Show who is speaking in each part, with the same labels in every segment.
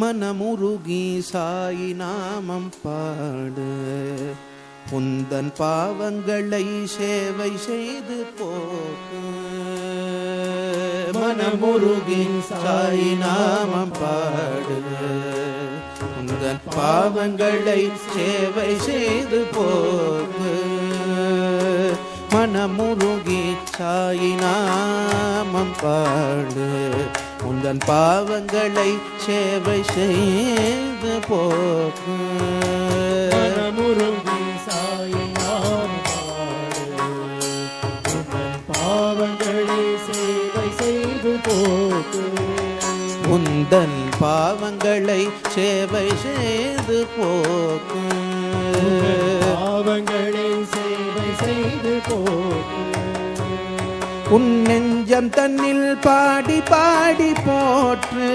Speaker 1: மனமுருகி சாயி நாமம் பாடு. புந்தன் பாவங்களை சேவை செய்து போக்கு. மனமுருகி சாயி நாமம் பாடு. புந்தன் பாவங்களை சேவை செய்து போக்கு. மனமுருகி சாயி நாமம் பாடு. உந்தன் பாவங்களை சேவை செய்து போக்கு.
Speaker 2: மனமுருகி சாயினார் பாவங்களை சேவை செய்து போக்கு.
Speaker 1: உந்தன் பாவங்களை சேவை செய்து போக்கு.
Speaker 2: பாவங்களை சேவை செய்து போக்கு.
Speaker 1: உன் நெஞ்சம் தன்னில் பாடி பாடி போற்று.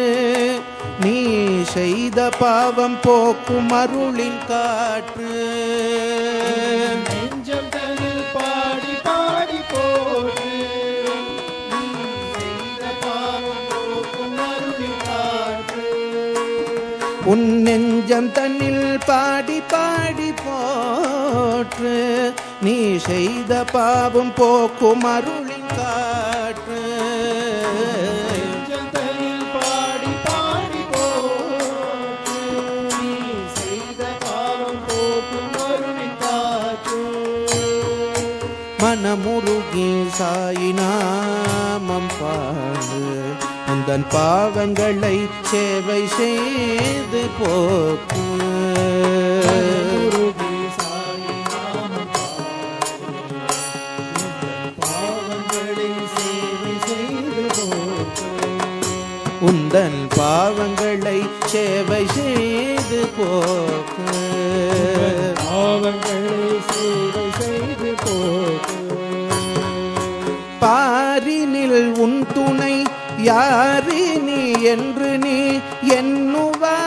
Speaker 1: நீ செய்த பாவம் போக்கும் அருளின் காற்று.
Speaker 2: நெஞ்சம் தனில் பாடி பாடி போற்று.
Speaker 1: உன் நெஞ்சம் தன்னில் பாடி பாடி போற்று. நீ செய்த பாவம் போக்கும் அருளின் மனமுருகி சாயி நாமம் பாடு உந்தன் பாவங்களை சேவை செய்து போக்கு.
Speaker 2: உந்தன் பாவங்களை சேவை செய்து போக்கு.
Speaker 1: யாரினி என்று நீ என்னுவா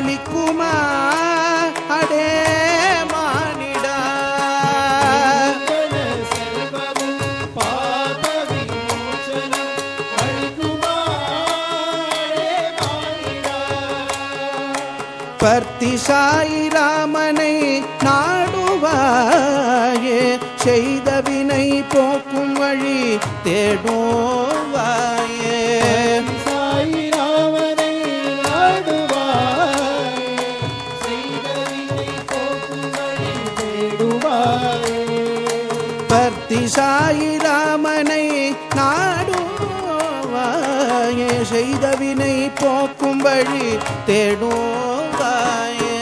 Speaker 1: அளிக்குமா? அடே மானிடா. பர்த்தி சாயி நாடுவாயே செய்த வினை போக்கும் வழி தேடுவாயே பர்த்தி சாயி ராமனை நாடுவாயே செய்த வினை போக்கும் வழி தேடுவாயே.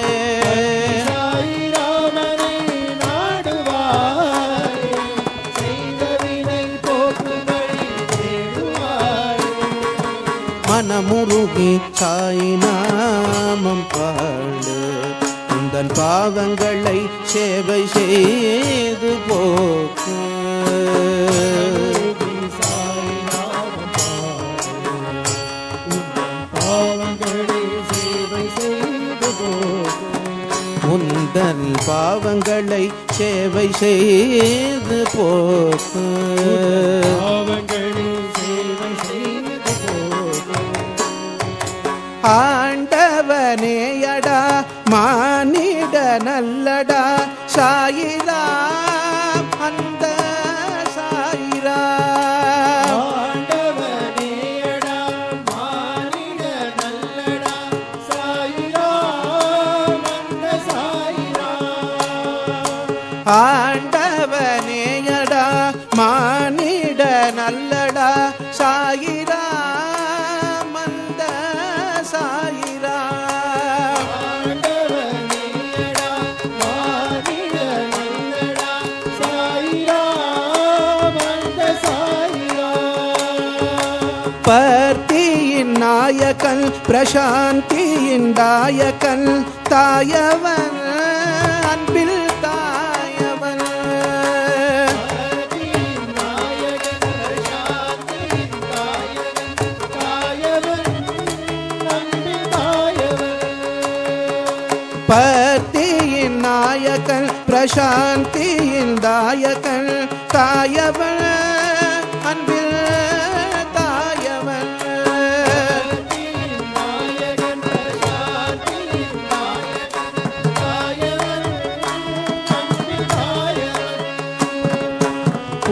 Speaker 1: மனமுருகி சாய் நாமம் பாடு. உந்தன் பாவங்களை சேவை செய்து போக்கு உந்தன் பாவங்களை சேவை செய்து போக்கு. ஆண்டவனேயடா மானிட நல்லடா சாயிராம்
Speaker 2: ஆண்டவனேயடா மானிட நல்லடா
Speaker 1: சாயிரா
Speaker 2: மந்த சாயிரா.
Speaker 1: பர்த்தியின் நாயக்கன் பிரசாந்தியின் தாயக்கன் தாயவன் சாந்தியின் தாயகன் தாயவன் அன்பில் தாயவன்.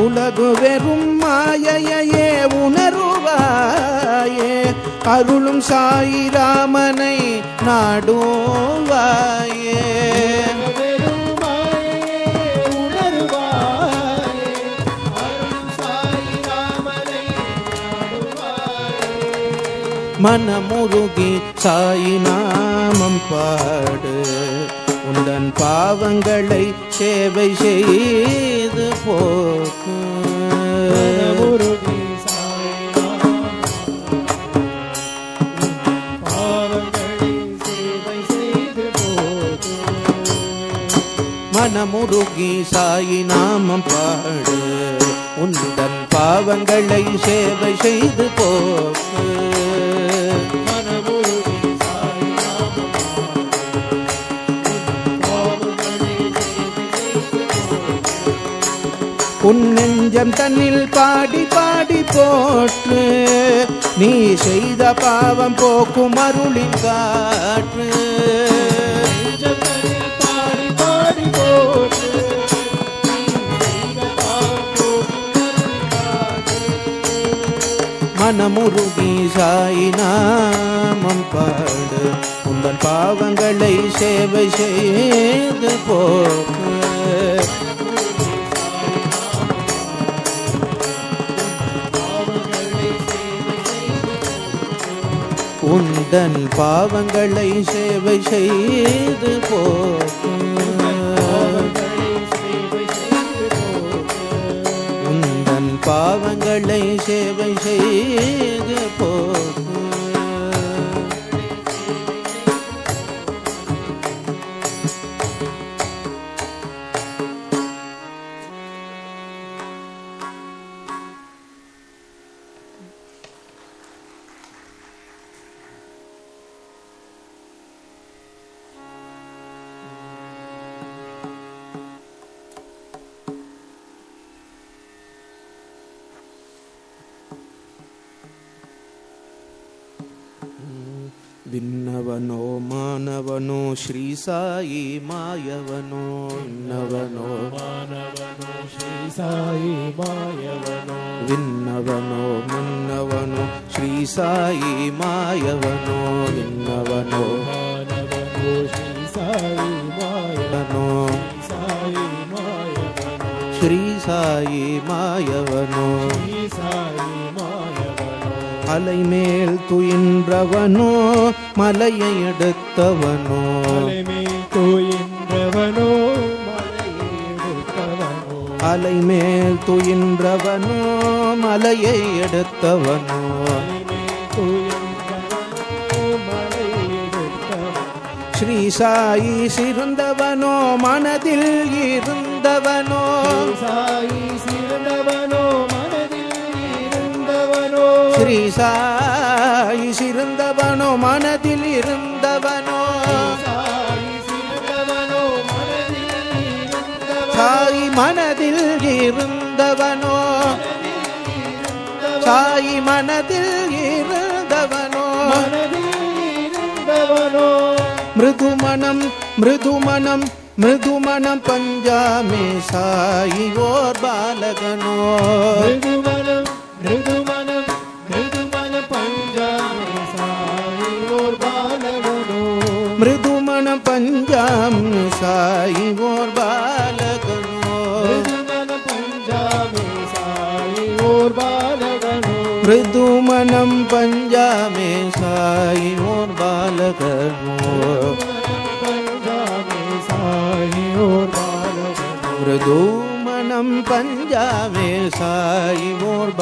Speaker 1: உலகு வெறும் மாயையே உணருவாயே அருளும் சாயிராமனை நாடுவாயே. மனமுருகி சாயி நாமம் பாடு. உந்தன் பாவங்களை சேவை செய்து போக்கு. மனமுருகி சாயி நாமம் பாடு. உந்தன் பாவங்களை சேவை செய்து போக்கு உன் நெஞ்சம் தன்னில் பாடி பாடி போற்று. நீ செய்த பாவம் போக்கும் அருளின் காற்று. மனமுருகி சாய் நாமம் பாடு. உங்கள் பாவங்களை சேவை செய்து போக்கு. உந்தன் பாவங்களை சேவை செய்து போக்கு. பாவங்களை சேவை செய்து भिन्नवनो मानवनो श्रीसायि मायवनो, भिन्नवनो मानवनो श्रीसायि मायवनो भिन्नवनो, मन्नवनो श्रीसायि मायवनो, भिन्नवनो मानवनो श्रीसायि मायवनो सायि मायवनो श्रीसायि मायवनो श्रीसायि मायवनो। எடுத்தவனோ.
Speaker 2: தோயின்றவனோ மலையை எடுத்தவனோ.
Speaker 1: அலை மேல் துயின்றவனோ மலையை எடுத்தவனோ. ஸ்ரீ சாயி சிறந்தவனோ மனதில் இருந்தவனோ.
Speaker 2: சாயி சாயிசிருந்தவனோ மனதில் இருந்தவனோ.
Speaker 1: சாயி மனதில் இருந்தவனோ.
Speaker 2: சாயி மனதில் இருந்தவனோ.
Speaker 1: மிருது மனம் மிருது மனம்
Speaker 2: மிருது மனம்
Speaker 1: மிருதுமணம் பஞ்சாமே சாயி ஓர் பாலகனோ.
Speaker 2: மிருதுமனம் மிருதுமனம் மிருதுமனம் பஞ்சாமே சாயி ஓர் பாலகனோ
Speaker 1: மிருதுமணம் பஞ்சாம் சாயி ஓர் பாலகனோ
Speaker 2: மிருதுமனம் பஞ்சாமே சாயி ஓர் பாலகனோ
Speaker 1: மிருதுமணம் பஞ்சாமே சாயி ஓர் பாலகனோ
Speaker 2: பஞ்சாமே சாயி ஓர்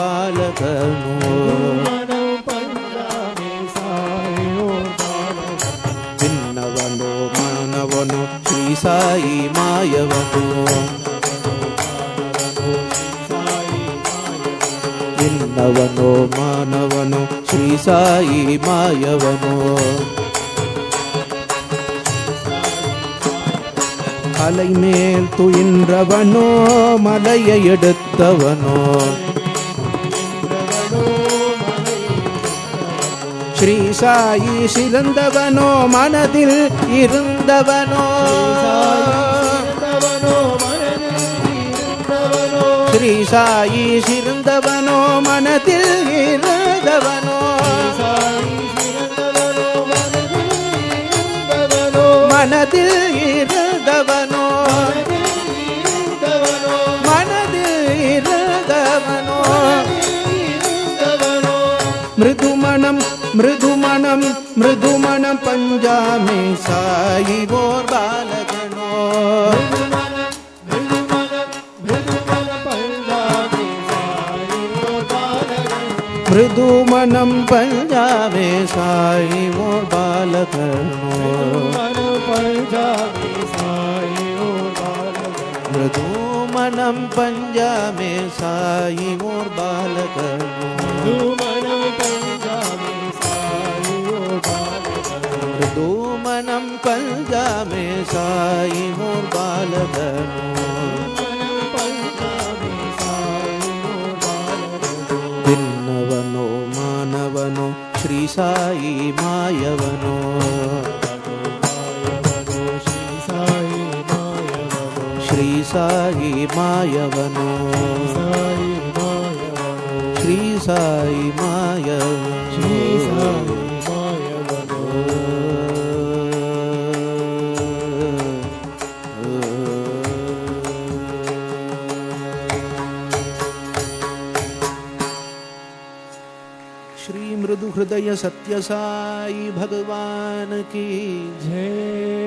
Speaker 1: సాయి మాయవను విన్నవనో మానవను శ్రీ సాయి మాయవను அலை மேல் துயின்றவனோ மலையை எடுத்தவனோ ஸ்ரீ சாயி சிறந்தவனோ மனதில் இருந்தவனோ. ஸ்ரீ சாயி சிறந்தவனோ மனதில் இருந்தவனோ. மனதில் இருந்தவனோ. மிருதுமணம் பஞ்சாமே சாயி ஓர் பாலகனோ மிருதுமணம் பஞ்சாமே சாயி ஓர் பாலகனோ மிருதுமணம் பஞ்சாமே சாயி ஓர் पल्दा में साई मोर बाल बनो भिन्नवनो मानवनो श्री साई मायवनो श्री साई मायवनो श्री साई मायवनो हृदय सत्य साई भगवान की
Speaker 2: जय।